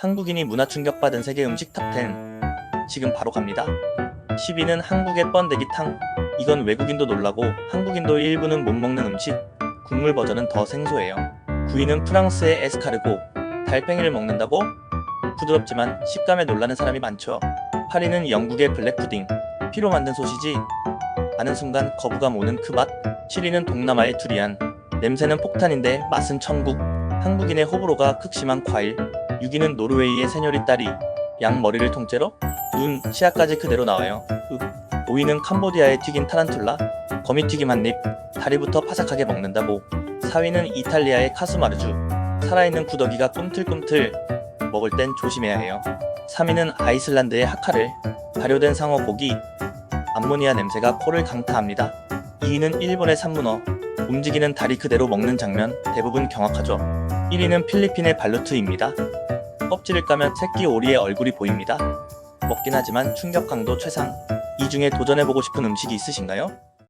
한국인이 문화 충격받은 세계 음식 탑10 지금 바로 갑니다. 10위는 한국의 번데기탕 이건 외국인도 놀라고 한국인도 일부는 못 먹는 음식 국물 버전은 더 생소해요. 9위는 프랑스의 에스카르고 달팽이를 먹는다고? 부드럽지만 식감에 놀라는 사람이 많죠. 8위는 영국의 블랙푸딩 피로 만든 소시지 아는 순간 거부감 오는 그 맛. 7위는 동남아의 두리안 냄새는 폭탄인데 맛은 천국 한국인의 호불호가 극심한 과일 6위는 노르웨이의 세뇨리 딸이 양 머리를 통째로 눈, 치아까지 그대로 나와요. 윽. 5위는 캄보디아의 튀긴 타란툴라 거미튀김 한 입 다리부터 파삭하게 먹는다고 4위는 이탈리아의 카스마르주 살아있는 구더기가 꿈틀꿈틀 먹을 땐 조심해야 해요. 3위는 아이슬란드의 하카를 발효된 상어 고기 암모니아 냄새가 코를 강타합니다. 2위는 일본의 산문어 움직이는 다리 그대로 먹는 장면 대부분 경악하죠. 1위는 필리핀의 발루트입니다. 껍질을 까면 새끼 오리의 얼굴이 보입니다. 먹긴 하지만 충격 강도 최상. 이 중에 도전해보고 싶은 음식이 있으신가요?